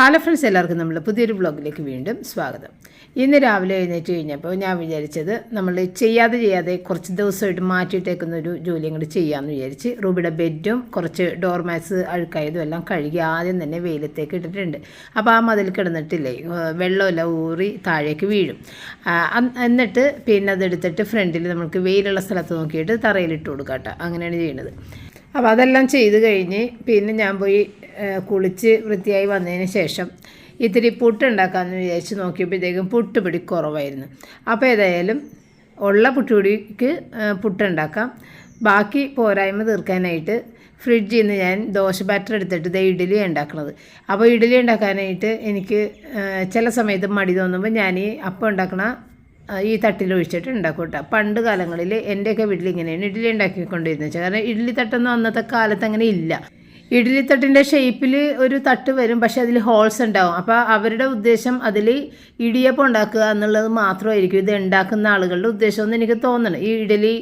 Hello friends എല്ലാവർക്കും നമ്മൾ പുതിയൊരു ബ്ലോഗിലേക്ക് വീണ്ടും സ്വാഗതം. ഇന്ന് രാവിലെ എഴുന്നേറ്റ് കഴിഞ്ഞപ്പോൾ ഞാൻ വിചാരിച്ചത് നമ്മൾ ചെയ്യാതെ ചെയ്യാതെ കുറച്ച് ദിവസമായിട്ട് മാറ്റിയിട്ടേക്കുന്ന ഒരു ജോലി അങ്ങോട്ട് ചെയ്യാമെന്ന് വിചാരിച്ച് റൂബിയുടെ ബെഡും കുറച്ച് ഡോർ മാറ്റ്സ് അഴുക്കായതും എല്ലാം കഴുകി ആദ്യം തന്നെ വെയിലത്തേക്ക് ഇട്ടിട്ടുണ്ട്. അപ്പോൾ ആ മതിൽ കിടന്നിട്ടില്ലേ വെള്ളമെല്ലാം ഊറി താഴേക്ക് വീഴും. എന്നിട്ട് പിന്നെ അതെടുത്തിട്ട് ഫ്രണ്ടിൽ നമുക്ക് വെയിലുള്ള സ്ഥലത്ത് നോക്കിയിട്ട് തറയിലിട്ട് കൊടുക്കാം കേട്ടോ അങ്ങനെയാണ് ചെയ്യുന്നത്. അപ്പോൾ അതെല്ലാം ചെയ്ത് കഴിഞ്ഞ് പിന്നെ ഞാൻ പോയി കുളിച്ച് വൃത്തിയായി വന്നതിന് ശേഷം ഇത്തിരി പുട്ട് ഉണ്ടാക്കാമെന്ന് വിചാരിച്ച് നോക്കിയപ്പോഴത്തേക്കും പുട്ട് പിടി കുറവായിരുന്നു. അപ്പോൾ ഏതായാലും ഉള്ള പുട്ടുപിടിക്ക് പുട്ടുണ്ടാക്കാം ബാക്കി പോരായ്മ തീർക്കാനായിട്ട് ഫ്രിഡ്ജിൽ നിന്ന് ഞാൻ ദോശ ബാറ്റർ എടുത്തിട്ട് ഇത് ഇഡ്ഡലി ഉണ്ടാക്കുന്നത് അപ്പോൾ ഇഡ്ഡലി ഉണ്ടാക്കാനായിട്ട് എനിക്ക് ചില സമയത്ത് മടി തോന്നുമ്പോൾ ഞാൻ ഈ അപ്പം ഉണ്ടാക്കണ ഈ തട്ടിൽ ഒഴിച്ചിട്ട് ഉണ്ടാക്കും കേട്ടോ പണ്ട് കാലങ്ങളിൽ എന്റെയൊക്കെ വീട്ടിൽ ഇങ്ങനെയാണ് ഇഡ്ഡലി ഉണ്ടാക്കിക്കൊണ്ടിരുന്നത്. കാരണം ഇഡ്ഡലി തട്ടൊന്നും അന്നത്തെ കാലത്ത് അങ്ങനെ ഇല്ല. ഇഡ്ഡലി തട്ടിന്റെ ഷേപ്പിൽ ഒരു തട്ട് വരും പക്ഷേ അതിൽ ഹോൾസ് ഉണ്ടാവും. അപ്പോൾ അവരുടെ ഉദ്ദേശം അതിൽ ഇടിയപ്പം ഉണ്ടാക്കുക എന്നുള്ളത് മാത്രമായിരിക്കും. ഇത് ഉണ്ടാക്കുന്ന ആളുകളുടെ ഉദ്ദേശം എന്ന് എനിക്ക് തോന്നണം. ഈ ഇഡലി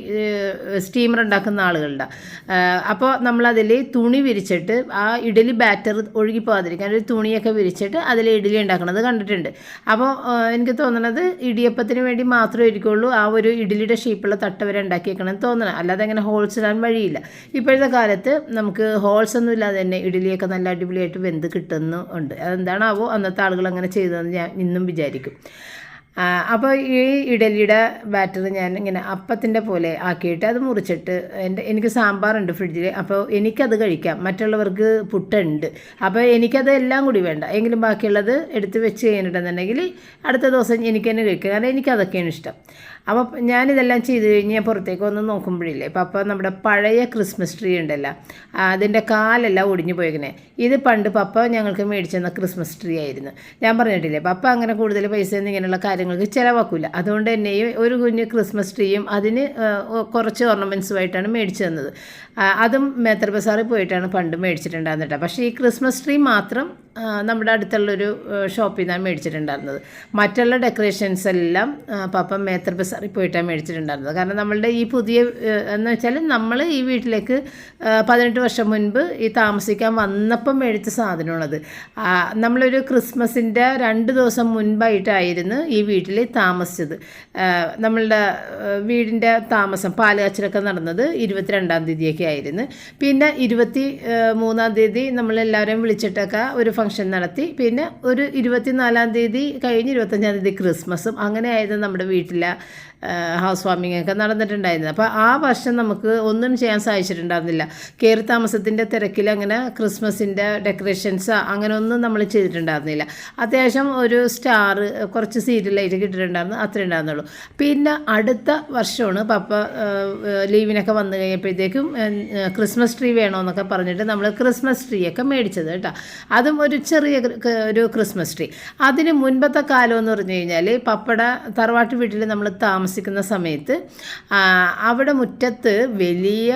സ്റ്റീമർ ഉണ്ടാക്കുന്ന ആളുകളുടെ. അപ്പോൾ നമ്മളതിൽ തുണി വിരിച്ചിട്ട് ആ ഇഡലി ബാറ്റർ ഒഴുകി പോകാതിരിക്കാൻ ഒരു തുണിയൊക്കെ വിരിച്ചിട്ട് അതിൽ ഇഡലി ഉണ്ടാക്കുന്നത് കണ്ടിട്ടുണ്ട്. അപ്പോൾ എനിക്ക് തോന്നണത് ഇടിയപ്പത്തിന് വേണ്ടി മാത്രമേ ഇരിക്കുള്ളൂ ആ ഒരു ഇഡലിയുടെ ഷേപ്പുള്ള തട്ട് വരെ ഉണ്ടാക്കിയേക്കണമെന്ന് തോന്നണം. അല്ലാതെ അങ്ങനെ ഹോൾസ് ഇടാൻ വഴിയില്ല. ഇപ്പോഴത്തെ കാലത്ത് നമുക്ക് ഹോൾസ് ഒന്നും ഇല്ലാതെ തന്നെ ഇഡലിയൊക്കെ നല്ല അടിപൊളിയായിട്ട് വെന്ത് കിട്ടുന്നു ഉണ്ട്. അതെന്താണാവോ അന്നത്തെ ആളുകൾ അങ്ങനെ ചെയ്തതെന്ന് ഞാൻ ഇന്നും വിചാരിക്കും. അപ്പോൾ ഈ ഇഡലിയുടെ ബാറ്റർ ഞാൻ ഇങ്ങനെ അപ്പത്തിന്റെ പോലെ ആക്കിയിട്ട് അത് മുറിച്ചിട്ട് എന്റെ എനിക്ക് സാമ്പാറുണ്ട് ഫ്രിഡ്ജിൽ. അപ്പോൾ എനിക്കത് കഴിക്കാം. മറ്റുള്ളവർക്ക് പുട്ടുണ്ട്. അപ്പോൾ എനിക്കത് എല്ലാം കൂടി വേണ്ട. എങ്കിലും ബാക്കിയുള്ളത് എടുത്ത് വെച്ച് കഴിഞ്ഞിട്ടുണ്ടെന്നുണ്ടെങ്കിൽ അടുത്ത ദിവസം എനിക്ക് തന്നെ കഴിക്കാം. കാരണം എനിക്കതൊക്കെയാണ് ഇഷ്ടം. അപ്പോൾ ഞാനിതെല്ലാം ചെയ്ത് കഴിഞ്ഞ് ഞാൻ പുറത്തേക്ക് വന്ന് നോക്കുമ്പോഴില്ലേ അപ്പോൾ പപ്പ നമ്മുടെ പഴയ ക്രിസ്മസ് ട്രീ ഉണ്ടല്ലോ അതിന്റെ കാലെല്ലാം ഒടിഞ്ഞു പോയേക്കണേ. ഇത് പണ്ട് പപ്പ ഞങ്ങൾക്ക് മേടിച്ചു തന്ന ക്രിസ്മസ് ട്രീ ആയിരുന്നു. ഞാൻ പറഞ്ഞിട്ടില്ലേ പപ്പ അങ്ങനെ കൂടുതൽ പൈസ ഒന്നും ഇങ്ങനെയുള്ള കാര്യങ്ങൾക്ക് ചിലവാക്കില്ല അതുകൊണ്ട് തന്നെ ഒരു കുഞ്ഞ് ക്രിസ്മസ് ട്രീയും അതിന് കുറച്ച് ഓർണമെന്റ്സുമായിട്ടാണ് മേടിച്ചു തന്നത്. അതും മേത്തർ ബസാറിൽ പോയിട്ടാണ് പണ്ട് മേടിച്ചിട്ടുണ്ടായിരുന്നത് കേട്ടോ. പക്ഷേ ഈ ക്രിസ്മസ് ട്രീ മാത്രം നമ്മുടെ അടുത്തുള്ളൊരു ഷോപ്പിൽ നിന്നാണ് മേടിച്ചിട്ടുണ്ടായിരുന്നത്. മറ്റുള്ള ഡെക്കറേഷൻസ് എല്ലാം പപ്പ മേത്തർ ബസാറിൽ പോയിട്ടാണ് മേടിച്ചിട്ടുണ്ടായിരുന്നത്. കാരണം നമ്മളുടെ ഈ പുതിയ എന്ന് വെച്ചാൽ നമ്മൾ ഈ വീട്ടിലേക്ക് പതിനെട്ട് വർഷം മുൻപ് ഈ താമസിക്കാൻ വന്നപ്പം മേടിച്ച സാധനമാണത്. നമ്മളൊരു ക്രിസ്മസിന്റെ രണ്ട് ദിവസം മുൻപായിട്ടായിരുന്നു ഈ വീട്ടിൽ താമസിച്ചത്. നമ്മളുടെ വീടിന്റെ താമസം പാലുകാച്ചിലൊക്കെ നടന്നത് ഇരുപത്തിരണ്ടാം തീയതിയൊക്കെ ആയിരുന്നു. പിന്നെ ഇരുപത്തി മൂന്നാം തീയതി നമ്മളെല്ലാവരെയും വിളിച്ചിട്ടൊക്കെ ഒരു നടത്തി. പിന്നെ ഒരു ഇരുപത്തിനാലാം തീയതി കഴിഞ്ഞ് ഇരുപത്തഞ്ചാം തീയതി ക്രിസ്മസും. അങ്ങനെ ആയിരുന്നു നമ്മുടെ വീട്ടിലെ ഹൗസ് വാമിംഗ് ഒക്കെ നടന്നിട്ടുണ്ടായിരുന്നത് അപ്പോൾ ആ വർഷം നമുക്ക് ഒന്നും ചെയ്യാൻ സാധിച്ചിട്ടുണ്ടായിരുന്നില്ല. കയറി താമസത്തിന്റെ തിരക്കിൽ അങ്ങനെ ക്രിസ്മസിന്റെ ഡെക്കറേഷൻസ് അങ്ങനെ ഒന്നും നമ്മൾ ചെയ്തിട്ടുണ്ടായിരുന്നില്ല. അത്യാവശ്യം ഒരു സ്റ്റാർ കുറച്ച് സീരിയലായിട്ട് കിട്ടിയിട്ടുണ്ടായിരുന്നു. അത്രേ ഉണ്ടായിരുന്നുള്ളൂ. പിന്നെ അടുത്ത വർഷമാണ് പപ്പ ലീവിനൊക്കെ വന്നു കഴിഞ്ഞപ്പോഴത്തേക്കും ക്രിസ്മസ് ട്രീ വേണമെന്നൊക്കെ പറഞ്ഞിട്ട് നമ്മൾ ക്രിസ്മസ് ട്രീ ഒക്കെ മേടിച്ചത് കേട്ടോ. അതും ഒരു ചെറിയ ഒരു ക്രിസ്മസ് ട്രീ. അതിന് മുൻപത്തെ കാലം എന്ന് പറഞ്ഞു കഴിഞ്ഞാൽ പപ്പട തറവാട്ട് വീട്ടിൽ നമ്മൾ താമസിക്കുന്ന സമയത്ത് അവിടെ മുറ്റത്ത് വലിയ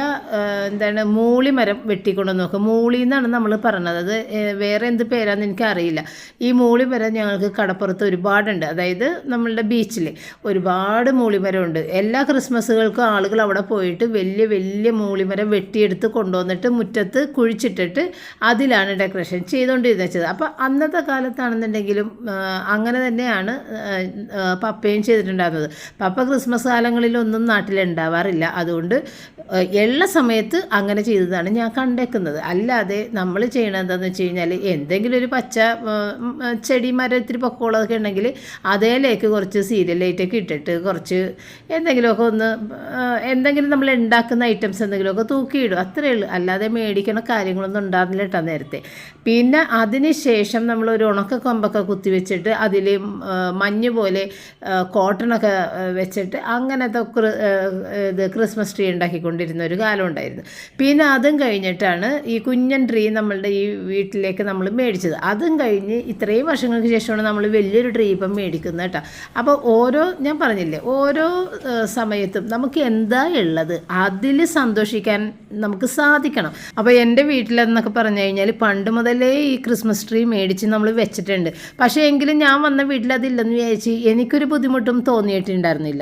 എന്താണ് മൂളി മരം വെട്ടിക്കൊണ്ട് നോക്കുക മൂളി എന്നാണ് നമ്മൾ പറഞ്ഞത്. അത് വേറെ എന്ത് പേരാന്ന് എനിക്കറിയില്ല. ഈ മൂളി മരം ഞങ്ങൾക്ക് കടപ്പുറത്ത് ഒരുപാടുണ്ട്. അതായത് നമ്മളുടെ ബീച്ചിൽ ഒരുപാട് മൂളിമരമുണ്ട്. എല്ലാ ക്രിസ്മസുകൾക്കും ആളുകൾ അവിടെ പോയിട്ട് വലിയ വലിയ മൂളിമരം വെട്ടിയെടുത്ത് കൊണ്ടുവന്നിട്ട് മുറ്റത്ത് കുഴിച്ചിട്ടിട്ട് അതിലാണ് ഡെക്കറേഷൻ ചെയ്തുകൊണ്ടിരുന്നത് വെച്ചത് അപ്പോൾ അന്നത്തെ കാലത്താണെന്നുണ്ടെങ്കിലും അങ്ങനെ തന്നെയാണ് പപ്പയും ചെയ്തിട്ടുണ്ടായിരുന്നത്. പപ്പ ക്രിസ്മസ് കാലങ്ങളിലൊന്നും നാട്ടിലുണ്ടാവാറില്ല അതുകൊണ്ട് ഉള്ള സമയത്ത് അങ്ങനെ ചെയ്തതാണ് ഞാൻ കണ്ടേക്കുന്നത്. അല്ലാതെ നമ്മൾ ചെയ്യണത് എന്താണെന്ന് വെച്ച് കഴിഞ്ഞാൽ എന്തെങ്കിലും ഒരു പച്ച ചെടി മരം ഇത്തിരി പൊക്കോളമൊക്കെ ഉണ്ടെങ്കിൽ അതേലേക്ക് കുറച്ച് സീരിയൽ ലൈറ്റൊക്കെ ഇട്ടിട്ട് കുറച്ച് എന്തെങ്കിലുമൊക്കെ ഒന്ന് എന്തെങ്കിലും നമ്മൾ ഉണ്ടാക്കുന്ന ഐറ്റംസ് എന്തെങ്കിലുമൊക്കെ തൂക്കിയിടും. അത്രയേ ഉള്ളൂ. അല്ലാതെ മേടിക്കണ കാര്യങ്ങളൊന്നും ഉണ്ടാകുന്നില്ല കേട്ടോ നേരത്തെ. പിന്നെ അതിന് ശേഷം നമ്മൾ ഒരു ഉണക്ക കൊമ്പൊക്കെ കുത്തിവെച്ചിട്ട് അതിൽ മഞ്ഞ് പോലെ കോട്ടണൊക്കെ ആ, വെച്ചിട്ട് അങ്ങനത്തെ ഇത് ക്രിസ്മസ് ട്രീ ഉണ്ടാക്കിക്കൊണ്ടിരുന്ന ഒരു കാലം ഉണ്ടായിരുന്നു. പിന്നെ അതും കഴിഞ്ഞിട്ടാണ് ഈ കുഞ്ഞൻ ട്രീ നമ്മളുടെ ഈ വീട്ടിലേക്ക് നമ്മൾ മേടിച്ചത്. അതും കഴിഞ്ഞ് ഇത്രയും വർഷങ്ങൾക്ക് ശേഷമാണ് നമ്മൾ വലിയൊരു ട്രീ ഇപ്പം മേടിക്കുന്നത് കേട്ടോ. അപ്പോൾ ഓരോ ഞാൻ പറഞ്ഞില്ലേ ഓരോ സമയത്തും നമുക്ക് എന്താ ഉള്ളത്? അതിൽ സന്തോഷിക്കാൻ നമുക്ക് സാധിക്കണം. അപ്പോൾ എന്റെ വീട്ടിലെന്നൊക്കെ പറഞ്ഞു കഴിഞ്ഞാൽ പണ്ട് മുതലേ ഈ ക്രിസ്മസ് ട്രീ മേടിച്ച് നമ്മൾ വെച്ചിട്ടുണ്ട്. പക്ഷേ എങ്കിലും ഞാൻ വന്ന വീട്ടിൽ അതില്ലെന്ന് വിചാരിച്ച് എനിക്കൊരു ബുദ്ധിമുട്ടും തോന്നിയിട്ടുണ്ടായിരുന്നില്ല.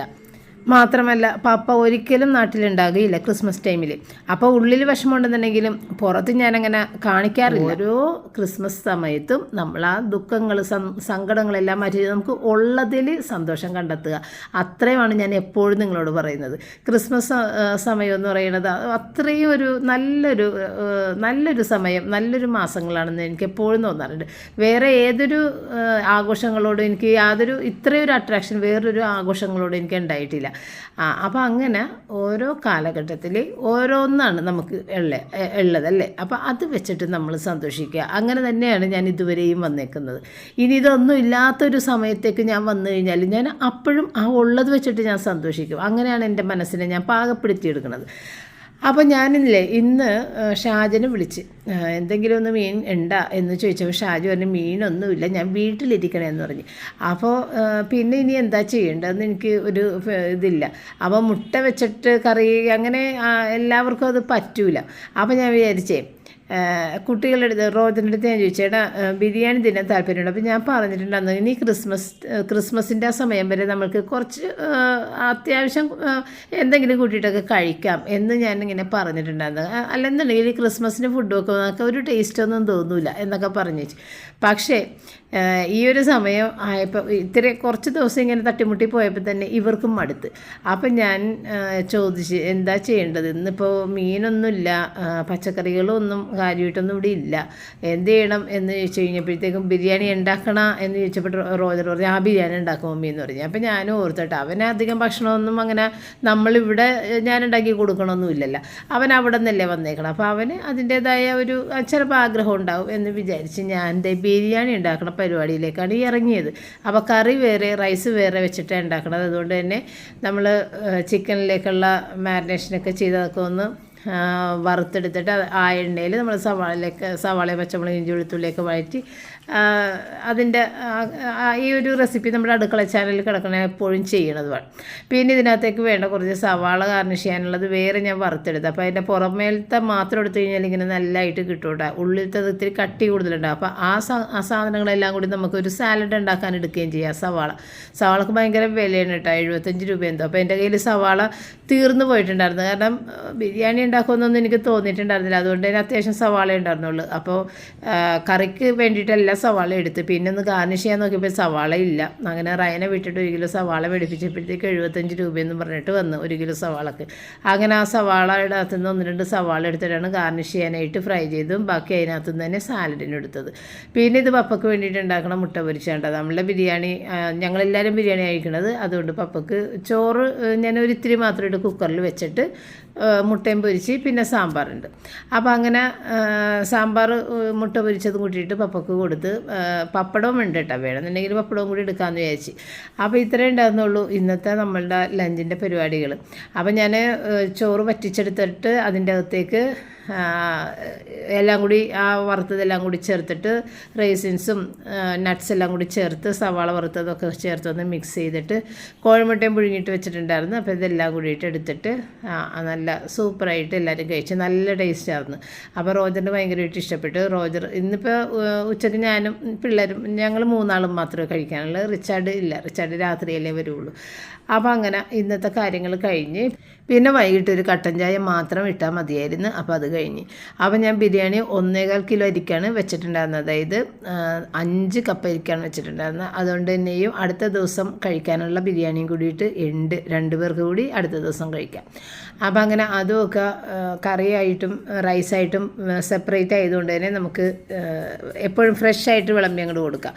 മാത്രമല്ല പപ്പ ഒരിക്കലും നാട്ടിലുണ്ടാകുകയില്ല ക്രിസ്മസ് ടൈമിൽ അപ്പോൾ ഉള്ളിൽ വിഷമമുണ്ടെന്നുണ്ടെങ്കിലും പുറത്ത് ഞാനങ്ങനെ കാണിക്കാറില്ല. ഓരോ ക്രിസ്മസ് സമയത്തും നമ്മൾ ആ ദുഃഖങ്ങൾ സങ്കടങ്ങളെല്ലാം മാറ്റി നമുക്ക് ഉള്ളതിൽ സന്തോഷം കണ്ടെത്തുക. അത്രയുമാണ് ഞാൻ എപ്പോഴും നിങ്ങളോട് പറയുന്നത്. ക്രിസ്മസ് സമയം എന്ന് പറയുന്നത് അത്രയും ഒരു നല്ലൊരു നല്ലൊരു സമയം നല്ലൊരു മാസങ്ങളാണെന്ന് എനിക്ക് എപ്പോഴും തോന്നാറുണ്ട്. വേറെ ഏതൊരു ആഘോഷങ്ങളോടും എനിക്ക് യാതൊരു ഇത്രയൊരു അട്രാക്ഷൻ വേറൊരു ആഘോഷങ്ങളോടും എനിക്ക് ഉണ്ടായിട്ടില്ല. ആ അപ്പോൾ അങ്ങനെ ഓരോ കാലഘട്ടത്തിൽ ഓരോന്നാണ് നമുക്ക് ഉള്ള ഉള്ളതല്ലേ? അപ്പോൾ അത് വെച്ചിട്ട് നമ്മൾ സന്തോഷിക്കുക. അങ്ങനെ തന്നെയാണ് ഞാൻ ഇതുവരെയും വന്നേക്കുന്നത്. ഇനി ഇതൊന്നും ഇല്ലാത്തൊരു സമയത്തേക്ക് ഞാൻ വന്നു കഴിഞ്ഞാൽ ഞാൻ അപ്പോഴും ആ ഉള്ളത് വെച്ചിട്ട് ഞാൻ സന്തോഷിക്കും. അങ്ങനെയാണ് എന്റെ മനസ്സിനെ ഞാൻ പാകപ്പെടുത്തിയെടുക്കുന്നത്. അപ്പോൾ ഞാനില്ലേ ഇന്ന് ഷാജനെ വിളിച്ച്. എന്തെങ്കിലും ഒന്ന് മീൻ ഉണ്ടാ എന്ന് ചോദിച്ചപ്പോൾ ഷാജു പറഞ്ഞു മീനൊന്നുമില്ല ഞാൻ വീട്ടിലിരിക്കണമെന്ന് പറഞ്ഞു. അപ്പോൾ പിന്നെ ഇനി എന്താ ചെയ്യേണ്ടതെന്ന് എനിക്ക് ഒരു ഇതില്ല. അപ്പോൾ മുട്ട വെച്ചിട്ട് കറി അങ്ങനെ എല്ലാവർക്കും അത് പറ്റൂല. അപ്പോൾ ഞാൻ വിചാരിച്ചേ കുട്ടികളുടെ അടുത്ത് റോജന്റെ അടുത്ത് ഞാൻ ചോദിച്ചു ചേട്ടാ ബിരിയാണി തിന്നാൻ താല്പര്യമുണ്ട്? അപ്പോൾ ഞാൻ പറഞ്ഞിട്ടുണ്ട് അന്ന് ഇനി ക്രിസ്മസ് ക്രിസ്മസിന്റെ ആ സമയം വരെ നമുക്ക് കുറച്ച് അത്യാവശ്യം എന്തെങ്കിലും കൂട്ടിയിട്ടൊക്കെ കഴിക്കാം എന്ന് ഞാൻ ഇങ്ങനെ പറഞ്ഞിട്ടുണ്ടായിരുന്നു അല്ലെന്നുണ്ടെങ്കിൽ ഈ ക്രിസ്മസിന് ഫുഡ് വെക്കുമ്പോൾ നമുക്ക് ഒരു ടേസ്റ്റ് ഒന്നും തോന്നില്ല എന്നൊക്കെ പറഞ്ഞു പക്ഷേ ഈ ഒരു സമയം ആയപ്പോൾ ഇത്തിരി കുറച്ച് ദിവസം ഇങ്ങനെ തട്ടിമുട്ടി പോയപ്പോൾ തന്നെ ഇവർക്കും മടുത്ത്. അപ്പം ഞാൻ ചോദിച്ച് എന്താ ചെയ്യേണ്ടത്? ഇന്നിപ്പോൾ മീനൊന്നുമില്ല പച്ചക്കറികളൊന്നും കാര്യമായിട്ടൊന്നും ഇവിടെ ഇല്ല. എന്ത് ചെയ്യണം എന്ന് ചോദിച്ചു കഴിഞ്ഞപ്പോഴത്തേക്കും ബിരിയാണി ഉണ്ടാക്കണ എന്ന് ചോദിച്ചപ്പോൾ റോജർ പറഞ്ഞു ആ ബിരിയാണി ഉണ്ടാക്കും മമ്മി എന്ന് പറഞ്ഞു. അപ്പോൾ ഞാനും ഓർത്തിട്ട് അവന് അധികം ഭക്ഷണമൊന്നും അങ്ങനെ നമ്മളിവിടെ ഞാൻ ഉണ്ടാക്കി കൊടുക്കണമൊന്നുമില്ലല്ലോ അവൻ അവിടെ നിന്നല്ലേ വന്നേക്കണം. അപ്പോൾ അവന് അതിന്റേതായ ഒരു ചിലപ്പോൾ ആഗ്രഹം ഉണ്ടാവും എന്ന് വിചാരിച്ച് ഞാൻ എന്റെ ബിരിയാണി ഉണ്ടാക്കണ പരിപാടിയിലേക്കാണ് ഈ ഇറങ്ങിയത്. അപ്പോൾ കറി വേറെ റൈസ് വേറെ വെച്ചിട്ടാണ് ഉണ്ടാക്കണത്. അതുകൊണ്ട് തന്നെ നമ്മൾ ചിക്കനിലേക്കുള്ള മാരിനേഷനൊക്കെ ചെയ്തതൊക്കെ ഒന്ന് വറുത്തെടുത്തിട്ട് ആ എണ്ണയിൽ നമ്മൾ സവാളയിലേക്ക് സവാള പച്ചമുളക് ഇഞ്ചി വെളുത്തുള്ളിയൊക്കെ വഴറ്റി അതിന്റെ ഈ ഒരു റെസിപ്പി നമ്മുടെ അടുക്കള ചാനലിൽ കിടക്കണ എപ്പോഴും ചെയ്യണതുമാണ് പിന്നെ ഇതിനകത്തേക്ക് വേണ്ട കുറച്ച് സവാള ഗാർണിഷ് ചെയ്യാനുള്ളത് വേറെ ഞാൻ വറുത്തെടുത്ത്. അപ്പോൾ അതിന്റെ പുറമേലത്തെ മാത്രം എടുത്തു കഴിഞ്ഞാൽ ഇങ്ങനെ നല്ലതായിട്ട് കേട്ടോ ഉള്ളിലത്തെ ഇത്തിരി കട്ടി കൂടുതലുണ്ടാവും. അപ്പോൾ ആ ആ സാധനങ്ങളെല്ലാം കൂടി നമുക്കൊരു സാലഡ് ഉണ്ടാക്കാൻ എടുക്കുകയും ചെയ്യാം. സവാള. സവാളക്ക് ഭയങ്കര വിലയാണ് കേട്ടോ. എഴുപത്തഞ്ച് രൂപ എന്തോ. അപ്പോൾ എന്റെ കയ്യിൽ സവാള തീർന്നു പോയിട്ടുണ്ടായിരുന്നു. കാരണം ബിരിയാണി ഉണ്ടാക്കുമെന്നൊന്നും എനിക്ക് തോന്നിയിട്ടുണ്ടായിരുന്നില്ല. അതുകൊണ്ട് തന്നെ അത്യാവശ്യം സവാള ഉണ്ടായിരുന്നുള്ളൂ. അപ്പോൾ കറിക്ക് വേണ്ടിയിട്ട് വേണ്ടിയിട്ടെല്ലാം സവാള എടുത്ത്. പിന്നെ ഒന്ന് ഗാർണിഷ് ചെയ്യാൻ നോക്കിയപ്പോൾ സവാള ഇല്ല. അങ്ങനെ റയനെ വിട്ടിട്ട് ഒരു കിലോ സവാള മേടിപ്പിച്ചപ്പോഴത്തേക്ക് എഴുപത്തഞ്ച് രൂപയെന്ന് പറഞ്ഞിട്ട് വന്നു ഒരു കിലോ സവാളക്ക്. അങ്ങനെ ആ സവാളയുടെ അകത്തു നിന്ന് ഒന്ന് രണ്ട് സവാള എടുത്തിട്ടാണ് ഗാർണിഷ് ചെയ്യാനായിട്ട് ഫ്രൈ ചെയ്തും ബാക്കി അതിനകത്തു നിന്ന് തന്നെ സാലഡിന് എടുത്തത്. പിന്നെ ഇത് പപ്പക്ക് വേണ്ടിയിട്ട് ഉണ്ടാക്കണ മുട്ട പൊരിച്ചാണ്ടത് നമ്മളുടെ ബിരിയാണി ഞങ്ങളെല്ലാവരും ബിരിയാണി കഴിക്കണത്. അതുകൊണ്ട് പപ്പക്ക് ചോറ് ഞാൻ ഒരു ഇത്തിരി മാത്രം കുക്കറിൽ വെച്ചിട്ട് മുട്ടയും പൊരിച്ച് പിന്നെ സാമ്പാറുണ്ട്. അപ്പോൾ അങ്ങനെ സാമ്പാർ മുട്ട പൊരിച്ചത് കൂട്ടിയിട്ട് പപ്പക്ക് കൊടുത്ത് പപ്പടവും ഉണ്ട് കേട്ടോ. വേണമെന്നുണ്ടെങ്കിൽ പപ്പടവും കൂടി എടുക്കാമെന്ന് വിചാരിച്ച്. അപ്പോൾ ഇത്രയേ ഉണ്ടായിരുന്നുള്ളൂ ഇന്നത്തെ നമ്മളുടെ ലഞ്ചിന്റെ പരിപാടികൾ അപ്പോൾ ഞാൻ ചോറ് വറ്റിച്ചെടുത്തിട്ട് അതിന്റെ അകത്തേക്ക് എല്ലാം കൂടി ആ വറുത്തതെല്ലാം കൂടി ചേർത്തിട്ട് റേസിൻസും നട്ട്സ് എല്ലാം കൂടി ചേർത്ത് സവാള വറുത്തതൊക്കെ ചേർത്ത് ഒന്ന് മിക്സ് ചെയ്തിട്ട് കോഴിമുട്ടയും പുഴുങ്ങിയിട്ട് വെച്ചിട്ടുണ്ടായിരുന്നു. അപ്പോൾ ഇതെല്ലാം കൂടിയിട്ട് എടുത്തിട്ട് നല്ല സൂപ്പറായിട്ട് എല്ലാവരും കഴിച്ച് നല്ല ടേസ്റ്റ് ആയിരുന്നു. അപ്പോൾ റോജറിന് ഭയങ്കരമായിട്ട് ഇഷ്ടപ്പെട്ടു. റോജർ ഇന്നിപ്പോൾ ഉച്ചയ്ക്ക് ഞാനും പിള്ളേരും ഞങ്ങൾ മൂന്നാളും മാത്രമേ കഴിക്കാനുള്ളൂ. റിച്ചാർഡ് ഇല്ല. റിച്ചാർഡ് രാത്രിയല്ലേ വരുള്ളൂ. അപ്പോൾ അങ്ങനെ ഇന്നത്തെ കാര്യങ്ങൾ കഴിഞ്ഞ്. പിന്നെ വൈകിട്ട് ഒരു കട്ടൻ ചായ മാത്രം ഇട്ടാൽ മതിയായിരുന്നു. അപ്പോൾ അത് കഴിഞ്ഞ്. അപ്പോൾ ഞാൻ ബിരിയാണി ഒന്നേകാൽ കിലോ അരിക്കാണ് വെച്ചിട്ടുണ്ടായിരുന്നത്. അതായത് അഞ്ച് കപ്പ് അരിക്കാണ് വെച്ചിട്ടുണ്ടായിരുന്നത്. അതുകൊണ്ട് തന്നെയും അടുത്ത ദിവസം കഴിക്കാനുള്ള ബിരിയാണിയും കൂടിയിട്ട് ഉണ്ട് രണ്ട് പേർക്ക് കൂടി അടുത്ത ദിവസം കഴിക്കാം. അപ്പോൾ അങ്ങനെ അതുമൊക്കെ കറിയായിട്ടും റൈസായിട്ടും സെപ്പറേറ്റ് ആയതുകൊണ്ട് തന്നെ നമുക്ക് എപ്പോഴും ഫ്രഷ് ആയിട്ട് വിളമ്പി അങ്ങോട്ട് കൊടുക്കാം.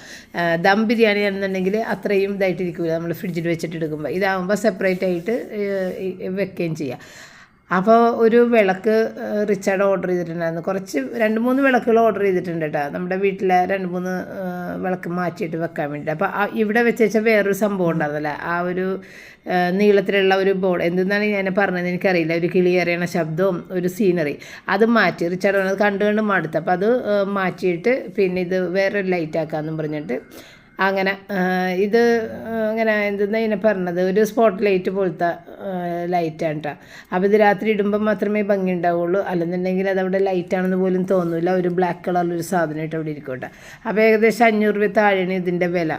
ദം ബിരിയാണി ആണെന്നുണ്ടെങ്കിൽ അത്രയും ഇതായിട്ടിരിക്കില്ല നമ്മൾ ഫ്രിഡ്ജിൽ വെച്ചിട്ട് എടുക്കുമ്പോൾ ഇതാകുമ്പോൾ സെപ്പറേറ്റ് ആയിട്ട് വെക്കുകയും ചെയ്യാം. അപ്പോൾ ഒരു വിളക്ക് റിച്ചാർഡ് ഓർഡർ ചെയ്തിട്ടുണ്ടായിരുന്നു. കുറച്ച് രണ്ട് മൂന്ന് വിളക്കുകൾ ഓർഡർ ചെയ്തിട്ടുണ്ട് കേട്ടോ നമ്മുടെ വീട്ടിലെ രണ്ട് മൂന്ന് വിളക്ക് മാറ്റിയിട്ട് വെക്കാൻ വേണ്ടിയിട്ട് അപ്പോൾ ഇവിടെ വെച്ച് വെച്ചാൽ വേറൊരു സംഭവം ഉണ്ടായിരുന്നല്ലേ? ആ ഒരു നീളത്തിലുള്ള ഒരു ബോർഡ് എന്തെന്നാണ് ഞാൻ പറഞ്ഞത് എനിക്കറിയില്ല. ഒരു കിളി അറിയണ ശബ്ദവും ഒരു സീനറി അത് മാറ്റി റിച്ചാർഡ് പറഞ്ഞത് കണ്ടു കണ്ട് മടുത്ത്. അപ്പോൾ അത് മാറ്റിയിട്ട് പിന്നെ ഇത് വേറൊരു ലൈറ്റ് ആക്കാമെന്നും പറഞ്ഞിട്ട് അങ്ങനെ ഇത് അങ്ങനെ എന്തെന്നാ ഇതിനെ പറഞ്ഞത്? ഒരു സ്പോട്ട് ലൈറ്റ് പോലത്തെ ലൈറ്റാണ് കേട്ടോ അപ്പോൾ ഇത് രാത്രി ഇടുമ്പോൾ മാത്രമേ ഭംഗി ഉണ്ടാവുള്ളൂ. അല്ലെന്നുണ്ടെങ്കിൽ അതവിടെ ലൈറ്റാണെന്ന് പോലും തോന്നില്ല ഒരു ബ്ലാക്ക് കളറിലൊരു സാധനമായിട്ട് അവിടെ ഇരിക്കും കേട്ടോ അപ്പോൾ ഏകദേശം അഞ്ഞൂറ് രൂപ താഴെയാണ് ഇതിന്റെ വില.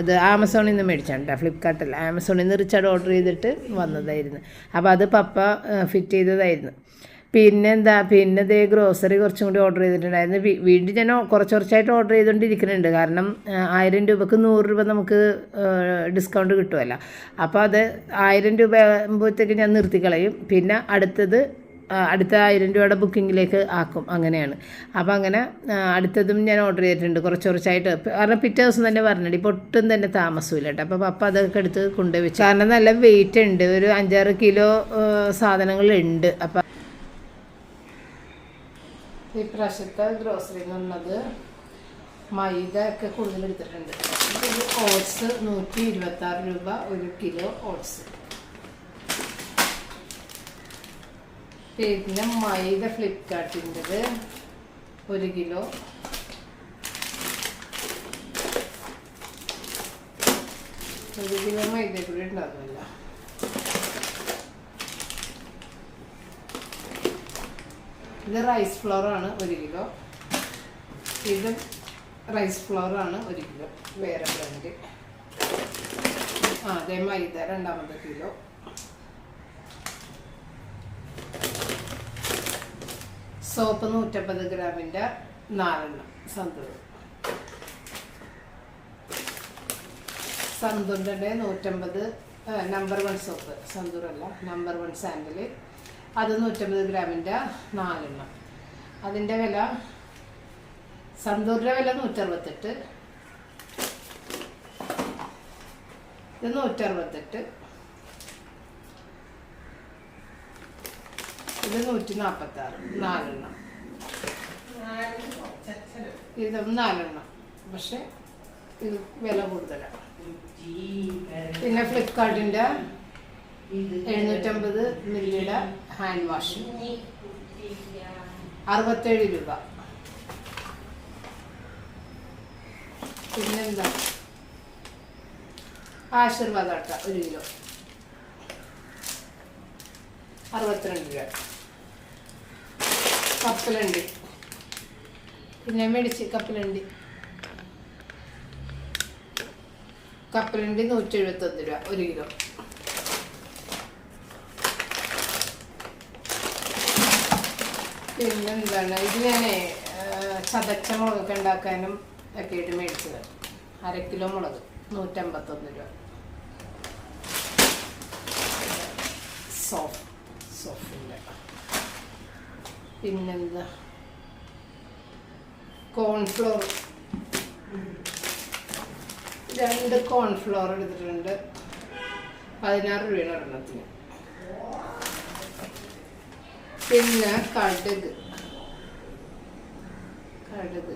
അത് ആമസോണിൽ നിന്ന് മേടിച്ചാണ് കേട്ടോ ഫ്ലിപ്കാർട്ടിൽ ആമസോണിൽ നിന്ന് റിച്ചാർഡ് ഓർഡർ ചെയ്തിട്ട് വന്നതായിരുന്നു. അപ്പോൾ അത് പപ്പ ഫിറ്റ് ചെയ്തതായിരുന്നു. പിന്നെന്താ പിന്നെ ഇതേ ഗ്രോസറി കുറച്ചും കൂടി ഓർഡർ ചെയ്തിട്ടുണ്ടായിരുന്നു. വീണ്ടും ഞാൻ കുറച്ച് കുറച്ചായിട്ട് ഓർഡർ ചെയ്തുകൊണ്ടിരിക്കുന്നുണ്ട് കാരണം ആയിരം രൂപക്ക് നൂറ് രൂപ നമുക്ക് ഡിസ്കൗണ്ട് കിട്ടുമല്ലോ അപ്പോൾ അത് ആയിരം രൂപ ആകുമ്പോഴത്തേക്ക് ഞാൻ നിർത്തിക്കളയും. പിന്നെ അടുത്തത് അടുത്ത ആയിരം രൂപയുടെ ബുക്കിങ്ങിലേക്ക് ആക്കും. അങ്ങനെയാണ്. അപ്പോൾ അങ്ങനെ അടുത്തതും ഞാൻ ഓർഡർ ചെയ്തിട്ടുണ്ട് കുറച്ച് കുറച്ചായിട്ട്. കാരണം പിറ്റേ ദിവസം തന്നെ പറഞ്ഞിട്ട് ഇപ്പോൾ ഒട്ടും തന്നെ താമസമില്ല കേട്ടോ. അപ്പോൾ പപ്പ അതൊക്കെ എടുത്ത് കൊണ്ടുപോയി വെച്ചു. കാരണം നല്ല വെയിറ്റ് ഉണ്ട്. ഒരു അഞ്ചാറ് കിലോ സാധനങ്ങളുണ്ട് അപ്പോൾ ഈ പ്രാവശ്യത്തെ ഗ്രോസറി എന്ന് പറഞ്ഞത് മൈദ ഒക്കെ കൂടുതൽ എടുത്തിട്ടുണ്ട്. ഒരു ഓട്സ് നൂറ്റി ഇരുപത്തി ആറ് രൂപ ഒരു കിലോ ഓട്സ് പിന്നെ മൈദ ഫ്ലിപ്കാർട്ടിന്റെത് ഒരു കിലോ ഒരു കിലോ മൈദ കൂടി ഉണ്ടാകുമല്ലോ ഇത് റൈസ് ഫ്ലോർ ആണ് ഒരു കിലോ. ഇത് റൈസ് ഫ്ലോർ ആണ് ഒരു കിലോ. വേറെ ബ്രാൻഡ് ആ അതേ മൈദ രണ്ടാമത്തെ കിലോ. സോപ്പ് നൂറ്റമ്പത് ഗ്രാമിന്റെ നാലെണ്ണം. സന്തൂർ. സന്തൂറിന്റെ നൂറ്റമ്പത് നമ്പർ വൺ സോപ്പ് സന്തൂർ അല്ല നമ്പർ വൺ സാൻഡൽ അത് നൂറ്റമ്പത് ഗ്രാമിന്റെ നാലെണ്ണം. അതിന്റെ വില സന്തൂറിന്റെ വില നൂറ്ററുപത്തെട്ട്. ഇത് നൂറ്ററുപത്തെട്ട്. ഇത് നൂറ്റി നാൽപ്പത്തി ആറ് നാലെണ്ണം. ഇതും നാലെണ്ണം. പക്ഷെ ഇത് വില കൂടുതലാണ്. പിന്നെ ഫ്ലിപ്കാർട്ടിന്റെ എഴുന്നൂറ്റമ്പത് മില്ലിയുടെ ഹാൻഡ് വാഷ് അറുപത്തേഴ് രൂപ. പിന്നെന്താ? ആശീർവാദ അട്ട ഒരു കിലോ. അറുപത്തിരണ്ട് രൂപ. കപ്പലണ്ടി. പിന്നെ മേടിച്ച് കപ്പലണ്ടി. കപ്പലണ്ടി നൂറ്റി എഴുപത്തൊന്ന് രൂപ. ഒരു കിലോ. പിന്നെന്താണ്? ഇത് ഞാനേ ചതച്ച മുളകൊക്കെ ഉണ്ടാക്കാനും ഒക്കെ ആയിട്ട് മേടിച്ചത്. അര കിലോ മുളക് നൂറ്റമ്പത്തൊന്ന് രൂപ. സോഫ് സോഫിന്റെ. പിന്നെന്താ? കോൺഫ്ലോർ. രണ്ട് കോൺഫ്ലോർ എടുത്തിട്ടുണ്ട്. പതിനാറ് രൂപയാണ് ഒരെണ്ണത്തിന്. പിന്നെ കടുക്. കടുക്.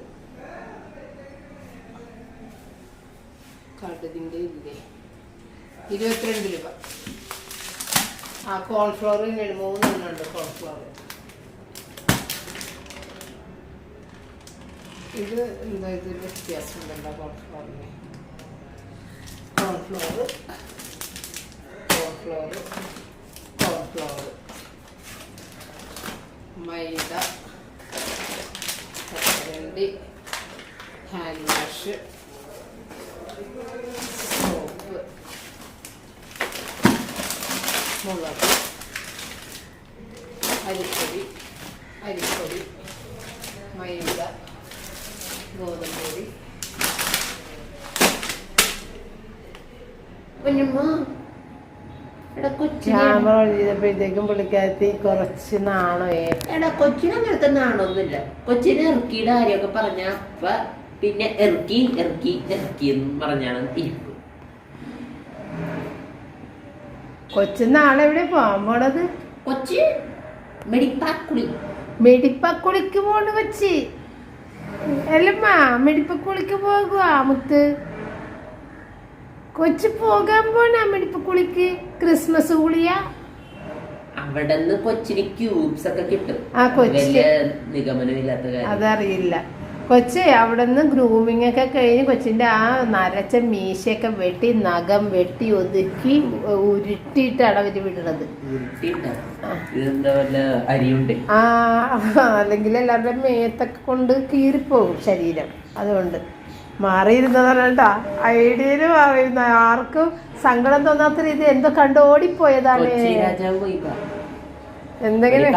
കടുകിന്റെ ഇല്ലേ? ഇരുപത്തിരണ്ട് രൂപ. ആ കോൺഫ്ലോർ തന്നെ മൂന്നെണ്ണുണ്ട് കോൺഫ്ലോർ ഇത് എന്താ ഇത് വ്യത്യാസമുണ്ടല്ലോ കോൺഫ്ലോറിന് കോൺഫ്ലോർ കോൺഫ്ലോർ കോൺഫ്ലോർ മൈദ പച്ചരണ്ടി ഹാൻഡ് വാഷ് സോപ്പ് മുളക് അരിപ്പൊടി അരിപ്പൊടി മൈദ ഗോതമ്പ് പൊടി കുഞ്ഞുമ്മ ക്യാമറ ചെയ്തപ്പോഴത്തേക്കും പുള്ളിക്കാരത്തി കുറച്ച് നാണേ എടാ കൊച്ചിനെ അങ്ങനത്തെ നാണൊന്നുമില്ല. കൊച്ചിനെ ഇറക്കിയുടെ കാര്യമൊക്കെ പറഞ്ഞ അപ്പ പിന്നെ ഇറക്കി ഇറക്കി ഇറക്കി എന്ന് പറഞ്ഞാണ് ഇരിപ്പ്. കൊച്ചു നാളെ എവിടെ പോകാൻ പോണത്? കൊച്ചി മെഡിപ്പാക്കുളി മെഡിപ്പാക്കുളിക്ക് പോണ് കൊച്ചി. അല്ലമ്മ മെഡിപ്പാക്കുളിക്ക് പോകുക മുത്ത്. കൊച്ചു പോകാൻ പോണ മെടിപ്പക്കുളിക്ക് ക്രിസ്മസ് കുളിയ. അവിടെ നിന്ന് കൊച്ചിന് ക്യൂബ്സ് ഒക്കെ കിട്ടും. ആ, കൊച്ചിന്. നിഗമനമില്ലാത്ത കാര്യം. അതറിയില്ല. കൊച്ചേ അവിടെ നിന്ന് ഗ്രൂമിംഗ് ഒക്കെ കഴിഞ്ഞ് കൊച്ചിന്റെ ആ നരച്ച മീശയൊക്കെ വെട്ടി നഖം വെട്ടി ഒതുക്കി ഉരുട്ടിയിട്ടാണ് അവർ വിടുന്നത്. ആ അല്ലെങ്കിൽ എല്ലാവരുടെ മേത്തൊക്കെ കൊണ്ട് കീറിപ്പോകും ശരീരം. അതുകൊണ്ട്. മാറിയിരുന്നതല്ല ഐഡിയയിൽ മാറിയിരുന്ന. ആർക്കും സങ്കടം തോന്നാത്ത രീതി എന്തോ കണ്ട്. ഓടിപ്പോയതാണ്. എന്തെങ്കിലും